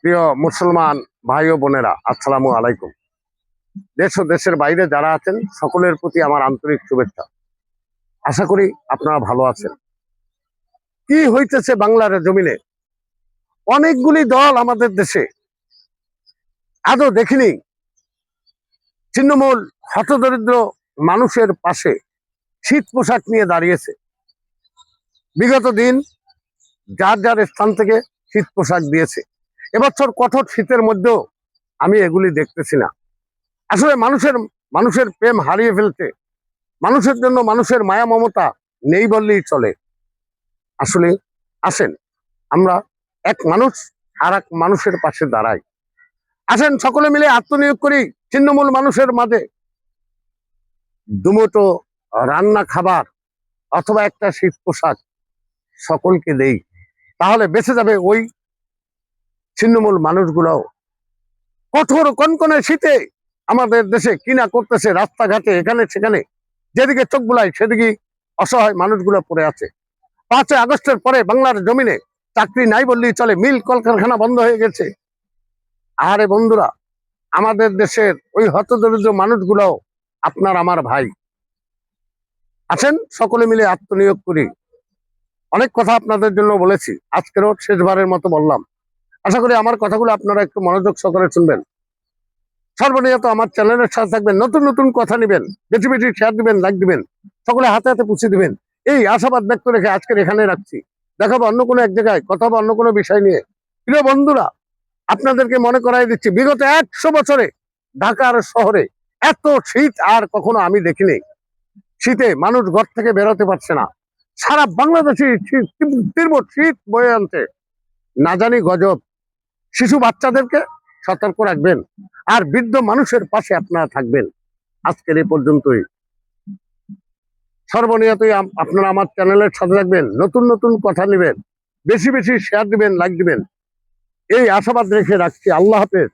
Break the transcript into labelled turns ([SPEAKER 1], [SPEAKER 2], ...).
[SPEAKER 1] প্রিয় মুসলমান ভাই ও বোনেরা, আসসালামু আলাইকুম। দেশ ও দেশের বাইরে যারা আছেন, সকলের প্রতি আমার আন্তরিক শুভেচ্ছা। আশা করি আপনারা ভালো আছেন। কি হইতেছে বাংলার জমিনে? অনেকগুলি দল আমাদের দেশে। আদৌ দেখিনি। ছিন্নমূল হতদরিদ্র মানুষের পাশে শীত পোশাক নিয়ে দাঁড়িয়েছে। বিগত দিন যার যার স্থান থেকে শীত পোশাক দিয়েছে। এবছর কঠোর শীতের মধ্যেও আমি এগুলি দেখতেছি না। আসলে মানুষের মানুষের প্রেম হারিয়ে ফেলতে, মানুষের জন্য মানুষের মায়া মমতা নেই বললেই চলে। আসলে আসেন, আমরা এক মানুষ আর এক মানুষের পাশে দাঁড়াই। আসেন, সকলে মিলে আত্মনিয়োগ করি ছিন্নমূল মানুষের মাঝে। দুমোটো রান্না খাবার অথবা একটা শীত পোশাক সকলকে দেই। তাহলে বেঁচে যাবে ওই ছিন্নমূল মানুষগুলোও কঠোর কনকনে শীতে আমাদের দেশে কিনা করতেছে, রাস্তাঘাটে, এখানে, সেখানে, যেদিকে চোখ বুলায় সেদিকে অসহায় মানুষগুলো পড়ে আছে। পাঁচই আগস্টের পরে বাংলার জমিনে চাকরি নাই বললেই চলে, মিল কলকারখানা বন্ধ হয়ে গেছে। আরে বন্ধুরা, আমাদের দেশের ওই হতদরিদ্র মানুষগুলোও আপনার আমার ভাই। আছেন সকলে মিলে আত্মনিয়োগ করি। অনেক কথা আপনাদের জন্য বলেছি, আজকেরও শেষবারের মতো বললাম। আশা করি আমার কথাগুলো আপনারা একটু মনোযোগ সহকারে শুনবেন। সর্বনিয়ত আমার চ্যানেলের সাথে থাকবেন, নতুন নতুন কথা নেবেন, বেশি বেশি শেয়ার দিবেন লাইক দিবেন, সকলে হাতে হাতে পুষে দিবেন। এই আশাবাদ ব্যক্ত রেখে আজকের এখানে রাখছি। দেখাবো অন্য কোনো এক জায়গায়, কথা অন্য কোনো বিষয় নিয়ে। প্রিয় বন্ধুরা, আপনাদেরকে মনে করাই দিচ্ছি, বিগত একশো বছরে ঢাকার শহরে এত শীত আর কখনো আমি দেখিনি। শীতে মানুষ ঘর থেকে বেরোতে পারছে না। সারা বাংলাদেশে তীব্র শীত বয়ে আনছে। না জানি গজব শিশু বাচ্চাদেরকে সতর্ক রাখবেন। আর বৃদ্ধ মানুষের পাশে আপনারা থাকবেন। আজকের এই পর্যন্তই। সর্বনিয়তই আপনারা আমার চ্যানেলের সাথে থাকবেন, নতুন নতুন কথা নেবেন, বেশি বেশি শেয়ার দিবেন লাইক দিবেন। এই আশাবাদ রেখে রাখছি। আল্লাহ হাফেজ।